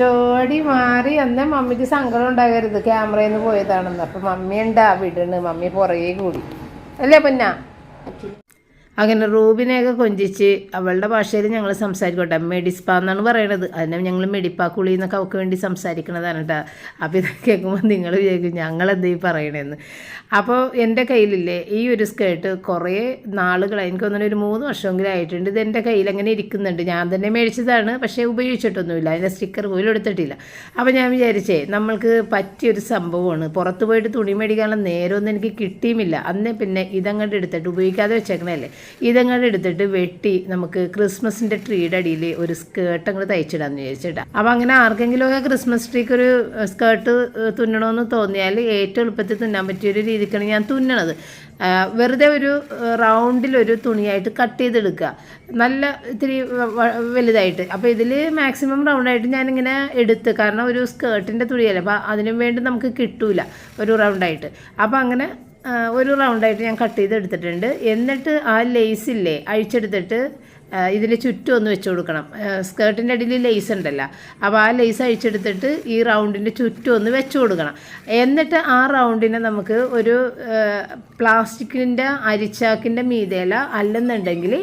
ചോടി മാറി അന്നേ മമ്മിക്ക് സങ്കടം ഉണ്ടാകരുത്. ക്യാമറയിൽ നിന്ന് പോയതാണെന്ന്. അപ്പൊ മമ്മി ഉണ്ടാ വിടണ്. മമ്മി പുറകെ കൂടി. അല്ലേ പൊന്ന? അങ്ങനെ റൂബിനെയൊക്കെ കൊഞ്ചിച്ച് അവളുടെ ഭാഷയിൽ ഞങ്ങൾ സംസാരിക്കട്ടെ. മെഡിസ്പ എന്നാണ് പറയണത്. അതിനെ ഞങ്ങൾ മെഡിപ്പാ കുളി എന്നൊക്കെ അവൾക്ക് വേണ്ടി സംസാരിക്കണതാണ് കേട്ടോ. അപ്പോൾ ഇത് കേൾക്കുമ്പോൾ നിങ്ങൾ വിചാരിക്കും ഞങ്ങളെന്ത് ഈ പറയണതെന്ന് അപ്പോൾ എന്റെ കയ്യിലില്ലേ ഈ ഒരു സ്കേർട്ട് കുറേ നാളുകളായി. എനിക്ക് തോന്നുന്നു ഒരു മൂന്ന് വർഷമെങ്കിലും ആയിട്ടുണ്ട്. ഇത് എന്റെ കയ്യിൽ അങ്ങനെ ഇരിക്കുന്നുണ്ട്. ഞാൻ തന്നെ മേടിച്ചതാണ് പക്ഷേ ഉപയോഗിച്ചിട്ടൊന്നുമില്ല. അതിന്റെ സ്റ്റിക്കർ പോലും എടുത്തിട്ടില്ല. അപ്പോൾ ഞാൻ വിചാരിച്ചേ നമ്മൾക്ക് പറ്റിയൊരു സംഭവമാണ്. പുറത്ത് പോയിട്ട് തുണി മേടിക്കാനുള്ള നേരമൊന്നും എനിക്ക് കിട്ടിയുമില്ല. അന്നേ പിന്നെ ഇതങ്ങോട്ട് എടുത്തിട്ട് ഉപയോഗിക്കാതെ വെച്ചേക്കണല്ലേ ഇതങ്ങോട്ട് എടുത്തിട്ട് വെട്ടി നമുക്ക് ക്രിസ്മസിന്റെ ട്രീയുടെ അടിയിൽ ഒരു സ്കേർട്ട് അങ്ങോട്ട് തയ്ച്ചിടാന്ന് വിചാരിച്ചിട്ടാ. അപ്പോൾ അങ്ങനെ ആർക്കെങ്കിലുമൊക്കെ ക്രിസ്മസ് ട്രീക്ക് ഒരു സ്കേർട്ട് തുന്നണമെന്ന് തോന്നിയാൽ ഏറ്റവും എളുപ്പത്തിൽ തുന്നാൻ പറ്റിയൊരു രീതിക്കാണ് ഞാൻ തുന്നണത്. വെറുതെ ഒരു റൗണ്ടിലൊരു തുണിയായിട്ട് കട്ട് ചെയ്തെടുക്കുക. നല്ല ഇത്തിരി വലുതായിട്ട്. അപ്പോൾ ഇതിൽ മാക്സിമം റൗണ്ടായിട്ട് ഞാനിങ്ങനെ എടുത്ത്. കാരണം ഒരു സ്കേർട്ടിന്റെ തുണിയല്ല അപ്പോൾ അതിനും വേണ്ടി നമുക്ക് കിട്ടൂല ഒരു റൗണ്ടായിട്ട്. അപ്പോൾ അങ്ങനെ ഒരു റൗണ്ടായിട്ട് ഞാൻ കട്ട് ചെയ്ത് എടുത്തിട്ടുണ്ട് എന്നിട്ട് ആ ലേസില്ലേ അഴിച്ചെടുത്തിട്ട് ഇതിന് ചുറ്റും ഒന്ന് വെച്ച് കൊടുക്കണം. സ്കേർട്ടിന്റെ അടിയിൽ ലേസ് ഉണ്ടല്ലോ. അപ്പോൾ ആ ലേസ് അഴിച്ചെടുത്തിട്ട് ഈ റൗണ്ടിന്റെ ചുറ്റും ഒന്ന് വെച്ച് കൊടുക്കണം. എന്നിട്ട് ആ റൗണ്ടിനെ നമുക്ക് ഒരു പ്ലാസ്റ്റിക്കിന്റെ അരിച്ചാക്കിന്റെ മീതേല അല്ലെന്നുണ്ടെങ്കിൽ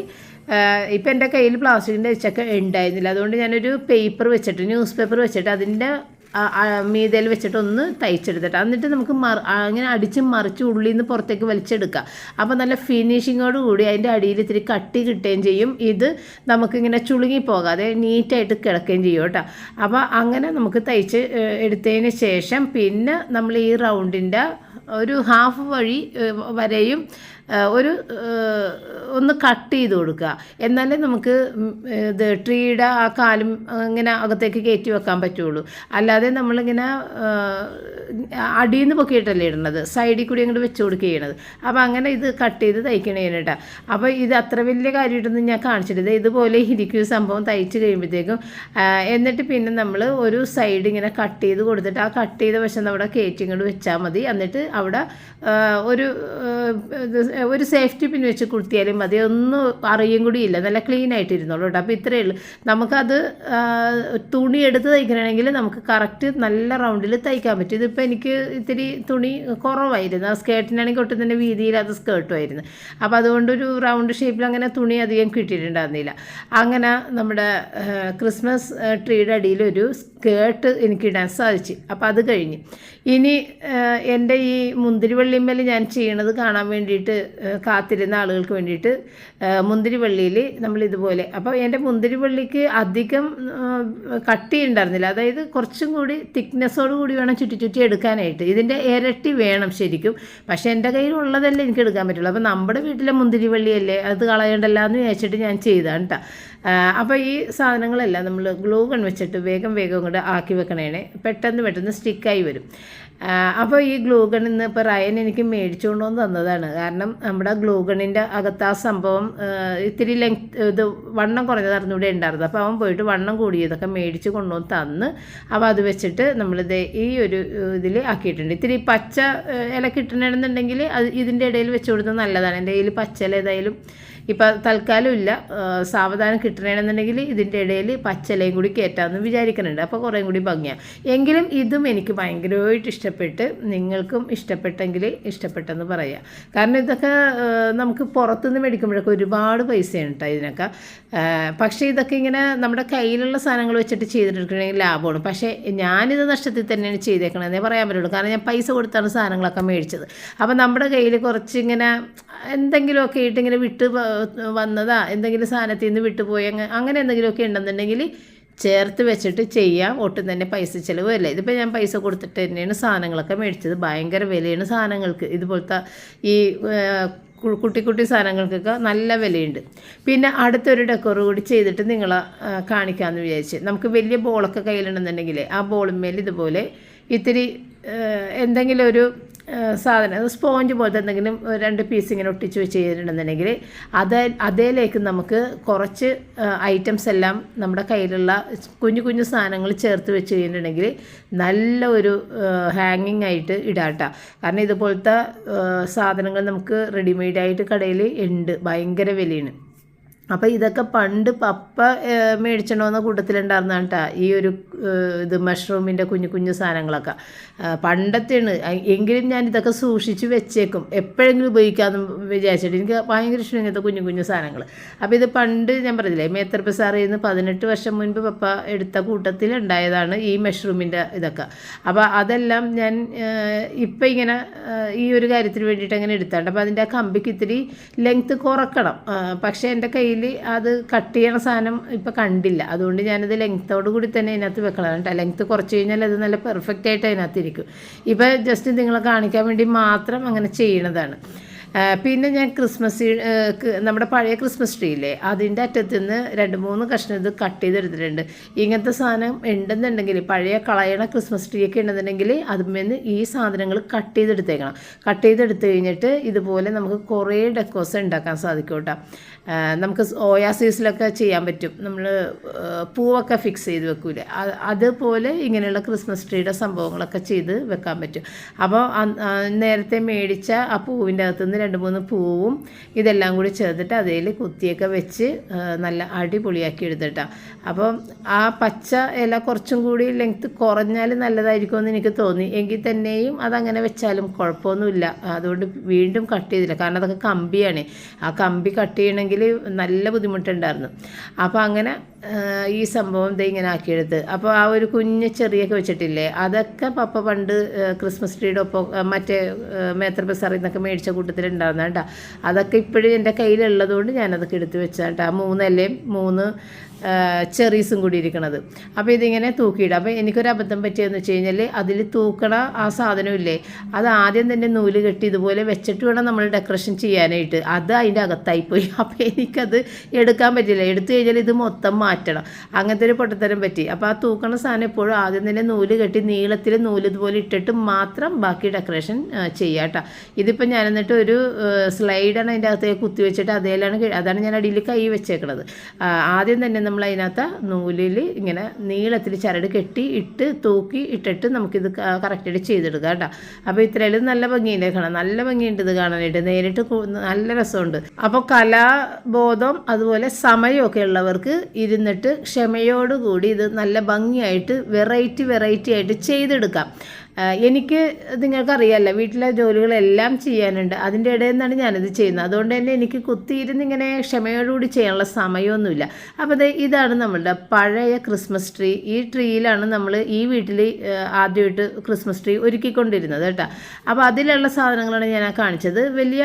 ഇപ്പം എന്റെ കയ്യിൽ പ്ലാസ്റ്റിക്കിന്റെ അരിച്ചൊക്കെ ഉണ്ടായിരുന്നില്ല. അതുകൊണ്ട് ഞാനൊരു പേപ്പർ വെച്ചിട്ട് ന്യൂസ് പേപ്പർ വെച്ചിട്ട് അതിന്റെ മീതയിൽ വെച്ചിട്ട് ഒന്ന് തയ്ച്ചെടുത്തിട്ട്. എന്നിട്ട് നമുക്ക് മറ അങ്ങനെ അടിച്ച് മറിച്ച് ഉള്ളിൽ നിന്ന് പുറത്തേക്ക് വലിച്ചെടുക്കാം. അപ്പോൾ നല്ല ഫിനിഷിങ്ങോട് കൂടി അതിന്റെ അടിയിൽ ഇത്തിരി കട്ടി കിട്ടുകയും ചെയ്യും. ഇത് നമുക്കിങ്ങനെ ചുളുങ്ങി പോകാതെ നീറ്റായിട്ട് കിടക്കുകയും ചെയ്യും കേട്ടോ. അപ്പോൾ അങ്ങനെ നമുക്ക് തയ്ച്ച് എടുത്തതിന് ശേഷം പിന്നെ നമ്മൾ ഈ റൗണ്ടിന്റെ ഒരു ഹാഫ് വഴി വരെയും ഒരു ഒന്ന് കട്ട് ചെയ്ത് കൊടുക്കുക. എന്നാലേ നമുക്ക് ഇത് ട്രീയുടെ ആ കാലും ഇങ്ങനെ അകത്തേക്ക് കയറ്റി വെക്കാൻ പറ്റുള്ളൂ. അല്ലാതെ നമ്മളിങ്ങനെ അടിയിൽ നിന്ന് പൊക്കിയിട്ടല്ലേ ഇടുന്നത് സൈഡിൽ കൂടി അങ്ങോട്ട് വെച്ച് കൊടുക്കുക ചെയ്യണത്. അപ്പോൾ അങ്ങനെ ഇത് കട്ട് ചെയ്ത് തയ്ക്കണേ കേട്ടോ അപ്പോൾ ഇത് അത്ര വലിയ കാര്യമായിട്ടൊന്നും ഞാൻ കാണിച്ചിട്ടില്ല. ഇതുപോലെ ഇരിക്കും സംഭവം തയ്ച്ച് കഴിയുമ്പോഴത്തേക്കും. എന്നിട്ട് പിന്നെ നമ്മൾ ഒരു സൈഡ് ഇങ്ങനെ കട്ട് ചെയ്ത് കൊടുത്തിട്ട് ആ കട്ട് ചെയ്ത വശം അവിടെ കയറ്റി ഇങ്ങോട്ട് വെച്ചാൽ മതി. എന്നിട്ട് അവിടെ ഒരു ഒരു സേഫ്റ്റി പിൻ വെച്ച് കുത്തിയാലും മതി. ഒന്നും അറിയും കൂടി ഇല്ല. നല്ല ക്ലീൻ ആയിട്ട് ഇരുന്നോളൂ കേട്ടോ. അപ്പോൾ ഇത്രയേ ഉള്ളൂ. നമുക്കത് തുണി എടുത്ത് തയ്ക്കണമെങ്കിൽ നമുക്ക് കറക്റ്റ് നല്ല റൗണ്ടിൽ തയ്ക്കാൻ പറ്റും. ഇതിപ്പോൾ എനിക്ക് ഇത്തിരി തുണി കുറവായിരുന്നു. ആ സ്കേർട്ടിനാണെങ്കിൽ ഒട്ടും തന്നെ വീതിയില്ലാത്ത സ്കേർട്ടുമായിരുന്നു അപ്പോൾ അതുകൊണ്ടൊരു റൗണ്ട് ഷേപ്പിൽ അങ്ങനെ തുണി അധികം കിട്ടിയിട്ടുണ്ടായിരുന്നില്ല. അങ്ങനെ നമ്മുടെ ക്രിസ്മസ് ട്രീയുടെ അടിയിലൊരു സ്കേർട്ട് എനിക്ക് ഇടാൻ സാധിച്ചു. അപ്പോൾ അത് കഴിഞ്ഞ്. ഇനി എന്റെ ഈ മുന്തിരിവള്ളിമ്മേൽ ഞാൻ ചെയ്യണത് കാണാൻ വേണ്ടിയിട്ട് കാത്തിരുന്ന ആളുകൾക്ക് വേണ്ടിയിട്ട് മുന്തിരിവള്ളിയിൽ നമ്മൾ ഇതുപോലെ. അപ്പോൾ എന്റെ മുന്തിരിവള്ളിക്ക് അധികം കട്ടി ഉണ്ടായിരുന്നില്ല. അതായത് കുറച്ചും കൂടി തിക്നെസ്സോട് കൂടി വേണം ചുറ്റി ചുറ്റി എടുക്കാനായിട്ട്. ഇതിന്റെ ഇരട്ടി വേണം ശരിക്കും. പക്ഷേ എന്റെ കയ്യിലുള്ളതല്ലേ എനിക്ക് എടുക്കാൻ പറ്റുള്ളൂ. അപ്പോൾ നമ്മുടെ വീട്ടിലെ മുന്തിരിവള്ളിയല്ലേ? അത് കളയണ്ടല്ലോ എന്ന് വിചാരിച്ചിട്ട് ഞാൻ ചെയ്താണ് കേട്ടോ അപ്പോൾ ഈ സാധനങ്ങളെല്ലാം നമ്മൾ ഗ്ലൂ ഗൺ വെച്ചിട്ട് വേഗം വേഗം ഇങ്ങോട്ട് ആക്കി വെക്കണേ പെട്ടെന്ന് പെട്ടെന്ന് സ്റ്റിക്കായി വരും. അപ്പോൾ ഈ ഗ്ലൂ ഗൺ ഇന്ന് ഇപ്പോൾ റയൻ എനിക്ക് മേടിച്ചുകൊണ്ട് വന്ന് തന്നതാണ്. കാരണം നമ്മുടെ ഗ്ലൂ ഗണ്ണിന്റെ അകത്ത് ആ സംഭവം ഇത്തിരി ലെങ്ത് ഇത് വണ്ണം കുറഞ്ഞതായിരുന്നു ഇവിടെ ഉണ്ടായിരുന്നത് അപ്പോൾ അവൻ പോയിട്ട് വണ്ണം കൂടിയതൊക്കെ മേടിച്ച് കൊണ്ടുവന്ന് തന്ന് അപ്പോൾ അത് വെച്ചിട്ട് നമ്മളിത് ഈ ഒരു ഇതിൽ ആക്കിയിട്ടുണ്ട്. ഇത്തിരി പച്ച ഇല കിട്ടണമെന്നുണ്ടെങ്കിൽ അത് ഇതിന്റെ ഇടയിൽ വെച്ച് നല്ലതാണ്. എന്റെ കയ്യിൽ പച്ച ഇല ഏതായാലും ഇപ്പം തൽക്കാലം ഇല്ല. സാവധാനം കിട്ടണമെന്നുണ്ടെങ്കിൽ ഇതിന്റെ ഇടയിൽ പച്ചലയും കൂടി കയറ്റാമെന്ന് വിചാരിക്കുന്നുണ്ട്. അപ്പോൾ കുറേ കൂടി ഭംഗിയാണ് എങ്കിലും ഇതും എനിക്ക് ഭയങ്കരമായിട്ട് ഇഷ്ടപ്പെട്ട് നിങ്ങൾക്കും ഇഷ്ടപ്പെട്ടെങ്കിൽ ഇഷ്ടപ്പെട്ടെന്ന് പറയാം. കാരണം ഇതൊക്കെ നമുക്ക് പുറത്തുനിന്ന് മേടിക്കുമ്പോഴൊക്കെ ഒരുപാട് പൈസയാണ് കേട്ടോ ഇതിനൊക്കെ. പക്ഷേ ഇതൊക്കെ ഇങ്ങനെ നമ്മുടെ കയ്യിലുള്ള സാധനങ്ങൾ വെച്ചിട്ട് ചെയ്തിട്ടുണ്ടെങ്കിൽ ലാഭമാണ്. പക്ഷേ ഞാനിത് നഷ്ടത്തിൽ തന്നെയാണ് ചെയ്തേക്കണതെന്നേ പറയാൻ പറ്റുള്ളൂ. കാരണം ഞാൻ പൈസ കൊടുത്താണ് സാധനങ്ങളൊക്കെ മേടിച്ചത്. അപ്പോൾ നമ്മുടെ കയ്യിൽ കുറച്ച് ഇങ്ങനെ എന്തെങ്കിലുമൊക്കെ ഇട്ടിങ്ങനെ വിട്ട് വന്നതാ എന്തെങ്കിലും സാധനത്തിൽ നിന്ന് വിട്ടുപോയി അങ്ങനെ എന്തെങ്കിലുമൊക്കെ ഉണ്ടെന്നുണ്ടെങ്കിൽ ചേർത്ത് വെച്ചിട്ട് ചെയ്യാം. ഒട്ടും തന്നെ പൈസ ചിലവ് അല്ല ഇതിപ്പോൾ ഞാൻ പൈസ കൊടുത്തിട്ട് തന്നെയാണ് സാധനങ്ങളൊക്കെ മേടിച്ചത്. ഭയങ്കര വിലയാണ് സാധനങ്ങൾക്ക്. ഇതുപോലത്തെ ഈ കുട്ടി കുട്ടി സാധനങ്ങൾക്കൊക്കെ നല്ല വിലയുണ്ട്. പിന്നെ അടുത്തൊരു ഡെക്കോർ കൂടി ചെയ്തിട്ട് നിങ്ങളെ കാണിക്കാമെന്ന് വിചാരിച്ച്. നമുക്ക് വലിയ ബോളൊക്കെ കയ്യിലുണ്ടെന്നുണ്ടെങ്കിൽ ആ ബോളിന്മേൽ ഇതുപോലെ ഇത്തിരി എന്തെങ്കിലും ഒരു സാധനം സ്പോഞ്ച് പോലത്തെ എന്തെങ്കിലും രണ്ട് പീസ് ഇങ്ങനെ ഒട്ടിച്ച് വെച്ച് ചെയ്തിട്ടുണ്ടെന്നുണ്ടെങ്കിൽ അത് അതേലേക്ക് നമുക്ക് കുറച്ച് ഐറ്റംസ് എല്ലാം നമ്മുടെ കയ്യിലുള്ള കുഞ്ഞു കുഞ്ഞു സാധനങ്ങൾ ചേർത്ത് വെച്ച് കഴിഞ്ഞിട്ടുണ്ടെങ്കിൽ നല്ല ഒരു ഹാങ്ങിങ് ആയിട്ട് ഇടാട്ട കാരണം ഇതുപോലത്തെ സാധനങ്ങൾ നമുക്ക് റെഡിമെയ്ഡായിട്ട് കടയിൽ ഉണ്ട്. ഭയങ്കര വിലയാണ്. അപ്പോൾ ഇതൊക്കെ പണ്ട് പപ്പ മേടിച്ചോണ്ട് വന്ന കൂട്ടത്തിലുണ്ടായിരുന്നാണ് കേട്ടോ ഈ ഒരു ഇത് മഷ്റൂമിന്റെ കുഞ്ഞു കുഞ്ഞു സാധനങ്ങളൊക്കെ. പണ്ടത്തെയാണ്. എങ്കിലും ഞാൻ ഇതൊക്കെ സൂക്ഷിച്ച് വെച്ചേക്കും. എപ്പോഴെങ്കിലും ഉപയോഗിക്കാമെന്ന് വിചാരിച്ചിട്ട് എനിക്ക് ഭയങ്കര ഇഷ്ടം ഇങ്ങനത്തെ കുഞ്ഞു കുഞ്ഞു സാധനങ്ങൾ അപ്പോൾ ഇത് പണ്ട് ഞാൻ പറഞ്ഞില്ലേ മേത്തർ ബസാറിൽ നിന്ന് പതിനെട്ട് വർഷം മുൻപ് പപ്പ എടുത്ത കൂട്ടത്തിൽ ഉണ്ടായതാണ് ഈ മഷ്റൂമിന്റെ ഇതൊക്കെ. അപ്പോൾ അതെല്ലാം ഞാൻ ഇപ്പം ഇങ്ങനെ ഈ ഒരു കാര്യത്തിന് വേണ്ടിയിട്ട് അങ്ങനെ എടുത്താണ്ട്. അപ്പോൾ അതിന്റെ ആ കമ്പിക്ക് ഇത്തിരി ലെങ്ത്ത് കുറക്കണം. പക്ഷേ എന്റെ കയ്യിൽ അത് കട്ട് ചെയ്യണ സാധനം ഇപ്പം കണ്ടില്ല. അതുകൊണ്ട് ഞാനത് ലെങ്ത്തോട് കൂടി തന്നെ അതിനകത്ത് വെക്കണം. കേട്ടോ ലെങ്ത്ത് കുറച്ച് കഴിഞ്ഞാൽ അത് നല്ല പെർഫെക്റ്റ് ആയിട്ട് അതിനകത്തിരിക്കും ഇപ്പം ജസ്റ്റ് നിങ്ങളെ കാണിക്കാൻ വേണ്ടി മാത്രം അങ്ങനെ ചെയ്യണതാണ്. പിന്നെ ഞാൻ ക്രിസ്മസ് നമ്മുടെ പഴയ ക്രിസ്മസ് ട്രീ ഇല്ലേ അതിന്റെ അറ്റത്തു നിന്ന് രണ്ട് മൂന്ന് കഷ്ണം ഇത് കട്ട് ചെയ്തെടുത്തിട്ടുണ്ട്. ഇങ്ങനത്തെ സാധനം ഉണ്ടെന്നുണ്ടെങ്കിൽ പഴയ കളയണ ക്രിസ്മസ് ട്രീ ഒക്കെ ഉണ്ടെന്നുണ്ടെങ്കിൽ അതിന്മേന്ന് ഈ സാധനങ്ങൾ കട്ട് ചെയ്തെടുത്തേക്കണം. കട്ട് ചെയ്തെടുത്ത് കഴിഞ്ഞിട്ട് ഇതുപോലെ നമുക്ക് കുറേ ഡെക്കോസ് ഉണ്ടാക്കാൻ സാധിക്കും കേട്ടോ. നമുക്ക് ഓയാ സീസിലൊക്കെ ചെയ്യാൻ പറ്റും. നമ്മൾ പൂവൊക്കെ ഫിക്സ് ചെയ്ത് വെക്കൂലേ. അത് അതുപോലെ ഇങ്ങനെയുള്ള ക്രിസ്മസ് ട്രീയുടെ സംഭവങ്ങളൊക്കെ ചെയ്ത് വെക്കാൻ പറ്റും. അപ്പോൾ നേരത്തെ മേടിച്ച ആ പൂവിന്റെ അകത്തുനിന്ന് രണ്ട് മൂന്ന് പൂവും ഇതെല്ലാം കൂടി ചേർത്തിട്ട് അതിൽ കുത്തിയൊക്കെ വെച്ച് നല്ല അടിപൊളിയാക്കി എടുത്തിട്ടാണ് അപ്പം ആ പച്ച ഇല കുറച്ചും കൂടി ലെങ്ത്ത് കുറഞ്ഞാൽ നല്ലതായിരിക്കുമെന്ന് എനിക്ക് തോന്നി. എങ്കിൽ തന്നെയും അതങ്ങനെ വെച്ചാലും കുഴപ്പമൊന്നുമില്ല. അതുകൊണ്ട് വീണ്ടും കട്ട് ചെയ്തില്ല. കാരണം അതൊക്കെ കമ്പിയാണ്. ആ കമ്പി കട്ട് ചെയ്യണമെങ്കിൽ നല്ല ബുദ്ധിമുട്ടുണ്ടായിരുന്നു. അപ്പോൾ അങ്ങനെ ഈ സംഭവം ദേ ഇങ്ങനെ ആക്കിയെടുത്ത്. അപ്പോൾ ആ ഒരു കുഞ്ഞ് ചെറിയൊക്കെ വെച്ചിട്ടില്ലേ അതൊക്കെ പപ്പ പണ്ട് ക്രിസ്മസ് ട്രീയുടെ ഒപ്പം മറ്റേ മേത്ര ബസാറിൽ നിന്നൊക്കെ മേടിച്ച കൂട്ടത്തിൽ ഉണ്ടാകുന്ന കേട്ടോ. അതൊക്കെ ഇപ്പോഴും എന്റെ കയ്യിലുള്ളതുകൊണ്ട് ഞാനതൊക്കെ എടുത്ത് വെച്ചാൽ കേട്ടോ. ആ മൂന്നല്ലേ മൂന്ന് ചെറീസും കൂടി ഇരിക്കണത്. അപ്പോൾ ഇതിങ്ങനെ തൂക്കിയിടുക അപ്പോൾ എനിക്കൊരു അബദ്ധം പറ്റിയെന്ന് വെച്ച് കഴിഞ്ഞാൽ അതിൽ തൂക്കണ ആ സാധനമില്ലേ അത് ആദ്യം തന്നെ നൂൽ കെട്ടി ഇതുപോലെ വെച്ചിട്ട് വേണം നമ്മൾ ഡെക്കറേഷൻ ചെയ്യാനായിട്ട്. അത് അതിന്റെ അകത്തായി പോയി അപ്പോൾ എനിക്കത് എടുക്കാൻ പറ്റില്ല എടുത്തു കഴിഞ്ഞാൽ ഇത് മൊത്തം മാറ്റണം. അങ്ങനത്തെ ഒരു പൊട്ടത്തരം പറ്റി. അപ്പോൾ ആ തൂക്കണ സാധനം എപ്പോഴും ആദ്യം തന്നെ നൂൽ കെട്ടി നീളത്തിൽ നൂൽ ഇതുപോലെ ഇട്ടിട്ട് മാത്രം ബാക്കി ഡെക്കറേഷൻ ചെയ്യാം കേട്ടോ. ഇതിപ്പോൾ ഞാൻ എന്നിട്ട് ഒരു സ്ലൈഡാണ് അതിന്റെ അകത്തേക്ക് കുത്തി വെച്ചിട്ട് അതേലാണ് അതാണ് ഞാൻ അടിയിൽ കൈ വെച്ചേക്കണത്. ആദ്യം തന്നെ നമ്മൾ അതിനകത്ത് നൂലിൽ ഇങ്ങനെ നീളത്തിൽ ചരട് കെട്ടി ഇട്ട് തൂക്കി ഇട്ടിട്ട് നമുക്കിത് കറക്റ്റായിട്ട് ചെയ്തെടുക്കാം കേട്ടോ. അപ്പോൾ ഇത്രയും നല്ല ഭംഗിയുണ്ട് കാണാം നല്ല ഭംഗിയുണ്ട് ഇത് കാണാനായിട്ട്. നേരിട്ട് നല്ല രസമുണ്ട്. അപ്പോൾ കലാബോധം അതുപോലെ സമയമൊക്കെ ഉള്ളവർക്ക് ഇരുന്നിട്ട് ക്ഷമയോടുകൂടി ഇത് നല്ല ഭംഗിയായിട്ട് വെറൈറ്റി വെറൈറ്റി ആയിട്ട് ചെയ്തെടുക്കാം. എനിക്ക് നിങ്ങൾക്കറിയാമല്ലോ വീട്ടിലെ ജോലികളെല്ലാം ചെയ്യാനുണ്ട്. അതിന്റെ ഇടയിൽ നിന്നാണ് ഞാനിത് ചെയ്യുന്നത്. അതുകൊണ്ട് തന്നെ എനിക്ക് കുത്തിയിരുന്ന് ഇങ്ങനെ ക്ഷമയോടുകൂടി ചെയ്യാനുള്ള സമയമൊന്നുമില്ല. അപ്പോൾ അത് ഇതാണ് നമ്മളുടെ പഴയ ക്രിസ്മസ് ട്രീ ഈ ട്രീയിലാണ് നമ്മൾ ഈ വീട്ടിൽ ആദ്യമായിട്ട് ക്രിസ്മസ് ട്രീ ഒരുക്കിക്കൊണ്ടിരുന്നത് കേട്ടോ. അപ്പോൾ അതിലുള്ള സാധനങ്ങളാണ് ഞാൻ കാണിച്ചത്. വലിയ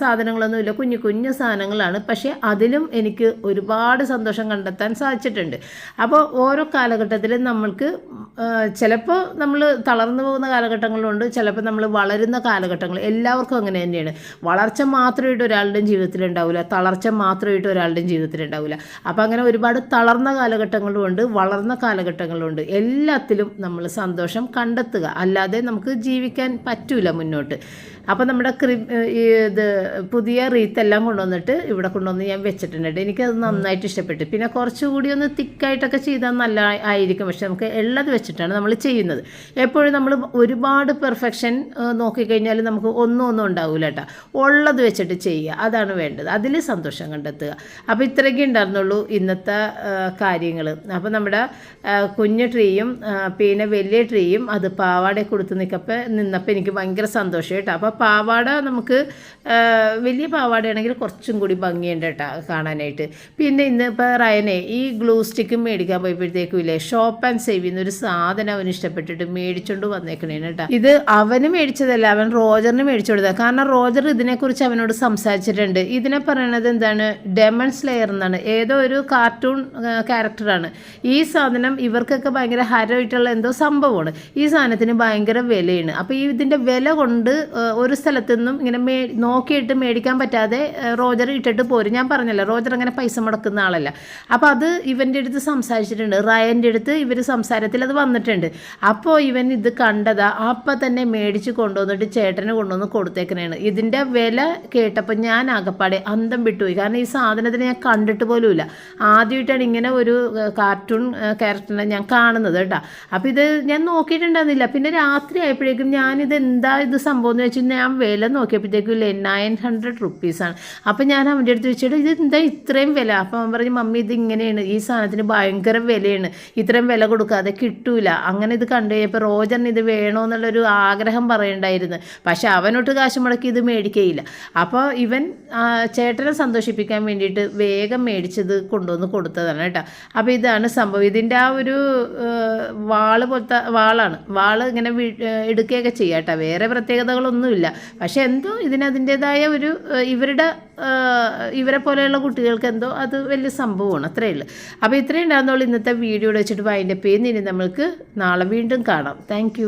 സാധനങ്ങളൊന്നുമില്ല. കുഞ്ഞു കുഞ്ഞു സാധനങ്ങളാണ്. പക്ഷേ അതിലും എനിക്ക് ഒരുപാട് സന്തോഷം കണ്ടെത്താൻ സാധിച്ചിട്ടുണ്ട്. അപ്പോൾ ഓരോ കാലഘട്ടത്തിലും നമ്മൾക്ക് ചിലപ്പോൾ നമ്മൾ തളർന്നു പോകുന്ന കാലഘട്ടങ്ങളുണ്ട്. ചിലപ്പോൾ നമ്മൾ വളരുന്ന കാലഘട്ടങ്ങൾ എല്ലാവർക്കും അങ്ങനെ തന്നെയാണ്. വളർച്ച മാത്രമായിട്ട് ഒരാളുടെയും ജീവിതത്തിൽ ഉണ്ടാവില്ല തളർച്ച മാത്രമായിട്ട് ഒരാളുടെയും ജീവിതത്തിൽ ഉണ്ടാവില്ല അപ്പോൾ അങ്ങനെ ഒരുപാട് തളർന്ന കാലഘട്ടങ്ങളും ഉണ്ട് വളർന്ന കാലഘട്ടങ്ങളും ഉണ്ട് എല്ലാത്തിലും നമ്മൾ സന്തോഷം കണ്ടെത്തുക. അല്ലാതെ നമുക്ക് ജീവിക്കാൻ പറ്റൂല മുന്നോട്ട്. അപ്പോൾ നമ്മുടെ ക്രി ഇത് പുതിയ റീത്തെല്ലാം കൊണ്ടുവന്നിട്ട് ഇവിടെ കൊണ്ടുവന്ന് ഞാൻ വെച്ചിട്ടുണ്ട്. എനിക്കത് നന്നായിട്ട് ഇഷ്ടപ്പെട്ടു. പിന്നെ കുറച്ചുകൂടി ഒന്ന് തിക്കായിട്ടൊക്കെ ചെയ്താൽ നല്ല ആയിരിക്കും. പക്ഷെ നമുക്ക് ഉള്ളത് വെച്ചിട്ടാണ് നമ്മൾ ചെയ്യുന്നത്. എപ്പോഴും നമ്മൾ ഒരുപാട് പെർഫെക്ഷൻ നോക്കിക്കഴിഞ്ഞാൽ നമുക്ക് ഒന്നും ഒന്നും ഉണ്ടാവില്ല കേട്ടോ. ഉള്ളത് വെച്ചിട്ട് ചെയ്യുക. അതാണ് വേണ്ടത്. അതിൽ സന്തോഷം കണ്ടെത്തുക. അപ്പോൾ ഇത്രയൊക്കെ ഉണ്ടായിരുന്നുള്ളൂ ഇന്നത്തെ കാര്യങ്ങൾ അപ്പോൾ നമ്മുടെ കുഞ്ഞു ട്രീയും പിന്നെ വലിയ ട്രീയും അത് പാവാടെ കൊടുത്ത് നിൽക്കപ്പോൾ നിന്നപ്പോൾ എനിക്ക് ഭയങ്കര സന്തോഷം കേട്ടോ. അപ്പോൾ പാവാട നമുക്ക് വലിയ പാവാടയാണെങ്കിൽ കുറച്ചും കൂടി ഭംഗിയുണ്ട് കേട്ടോ കാണാനായിട്ട്. പിന്നെ ഇന്ന് ഇപ്പോൾ റയനെ ഈ ഗ്ലൂ സ്റ്റിക്കും മേടിക്കാൻ പോയപ്പോഴത്തേക്കും ഇല്ലേ ഷോപ്പ് ആൻഡ് സേവ് ഒരു സാധനം അവന് ഇഷ്ടപ്പെട്ടിട്ട് മേടിച്ചുകൊണ്ട് വന്നേക്കണേന് കേട്ടോ. ഇത് അവന് മേടിച്ചതല്ല അവൻ റോജറിന് മേടിച്ചു കൊടുത്തത്. കാരണം റോജർ ഇതിനെക്കുറിച്ച് അവനോട് സംസാരിച്ചിട്ടുണ്ട്. ഇതിനെ പറയണത് എന്താണ്? ഡെമൺ ലെയർ എന്നാണ്. ഏതോ ഒരു കാർട്ടൂൺ ക്യാരക്ടറാണ് ഈ സാധനം ഇവർക്കൊക്കെ ഭയങ്കര ഹരമായിട്ടുള്ള എന്തോ സംഭവമാണ്. ഈ സാധനത്തിന് ഭയങ്കര വിലയാണ്. അപ്പോൾ ഈ ഇതിന്റെ വില കൊണ്ട് ഒരു സ്ഥലത്തു നിന്നും ഇങ്ങനെ മേ നോക്കിയിട്ട് മേടിക്കാൻ പറ്റാതെ റോജർ ഇട്ടിട്ട് പോരും. ഞാൻ പറഞ്ഞല്ലോ റോജർ അങ്ങനെ പൈസ മുടക്കുന്ന ആളല്ല. അപ്പോൾ അത് ഇവന്റെ അടുത്ത് സംസാരിച്ചിട്ടുണ്ട്. റയന്റെ അടുത്ത് ഇവർ സംസാരത്തിൽ അത് വന്നിട്ടുണ്ട്. അപ്പോൾ ഇവൻ ഇത് കണ്ടതാ അപ്പം തന്നെ മേടിച്ച് കൊണ്ടുവന്നിട്ട് ചേട്ടന് കൊണ്ടുവന്ന് കൊടുത്തേക്കണേണ്. ഇതിന്റെ വില കേട്ടപ്പോൾ ഞാൻ ആകപ്പാടെ അന്തം വിട്ടുപോയി. കാരണം ഈ സാധനത്തിന് ഞാൻ കണ്ടിട്ട് പോലുമില്ല. ആദ്യമായിട്ടാണ് ഇങ്ങനെ ഒരു കാർട്ടൂൺ ക്യാരക്ടറിനെ ഞാൻ കാണുന്നത് കേട്ടോ. അപ്പോൾ ഇത് ഞാൻ നോക്കിയിട്ടുണ്ടായിരുന്നില്ല. പിന്നെ രാത്രി ആയപ്പോഴേക്കും ഞാനിത് എന്താ ഇത് സംഭവം എന്ന് വെച്ചാൽ ഞാൻ വില നോക്കിയപ്പോഴത്തേക്കും നയൻ ഹൺഡ്രഡ് റുപ്പീസാണ് അപ്പോൾ ഞാൻ അവന്റെ അടുത്ത് വെച്ചിട്ട് ഇത് എന്താ ഇത്രയും വില? അപ്പോൾ അവൻ പറഞ്ഞു മമ്മി ഇത് ഇങ്ങനെയാണ്. ഈ സാധനത്തിന് ഭയങ്കര വിലയാണ്. ഇത്രയും വില കൊടുക്കാതെ കിട്ടൂല. അങ്ങനെ ഇത് കണ്ടു കഴിഞ്ഞപ്പോൾ റോജറിന് ഇത് വേണമെന്നുള്ളൊരു ആഗ്രഹം പറയണ്ടായിരുന്നു. പക്ഷെ അവനൊട്ട് കാശ് മുടക്കി ഇത് മേടിക്കുകയില്ല അപ്പോൾ ഇവൻ ചേട്ടനെ സന്തോഷിപ്പിക്കാൻ വേണ്ടിയിട്ട് വേഗം മേടിച്ചത് കൊണ്ടുവന്ന് കൊടുത്തതാണ് കേട്ടോ. അപ്പോൾ ഇതാണ് സംഭവം. ഇതിന്റെ ആ ഒരു വാൾ പോലത്തെ വാളാണ്. വാൾ ഇങ്ങനെ എടുക്കുകയൊക്കെ ചെയ്യാം കേട്ടോ. വേറെ പ്രത്യേകതകളൊന്നുമില്ല. പക്ഷെ എന്തോ ഇതിനതിന്റെതായ ഒരു ഇവരുടെ ഇവരെ പോലെയുള്ള കുട്ടികൾക്ക് എന്തോ അത് വലിയ സംഭവമാണ്. അത്രയേ ഉള്ളൂ. അപ്പോൾ ഇത്രയും ഉണ്ടാകുന്നുള്ളൂ ഇന്നത്തെ വീഡിയോ വെച്ചിട്ട് വൈൻഡപ്പ് ചെയ്യുന്നതിന് നമ്മൾക്ക് നാളെ വീണ്ടും കാണാം. താങ്ക്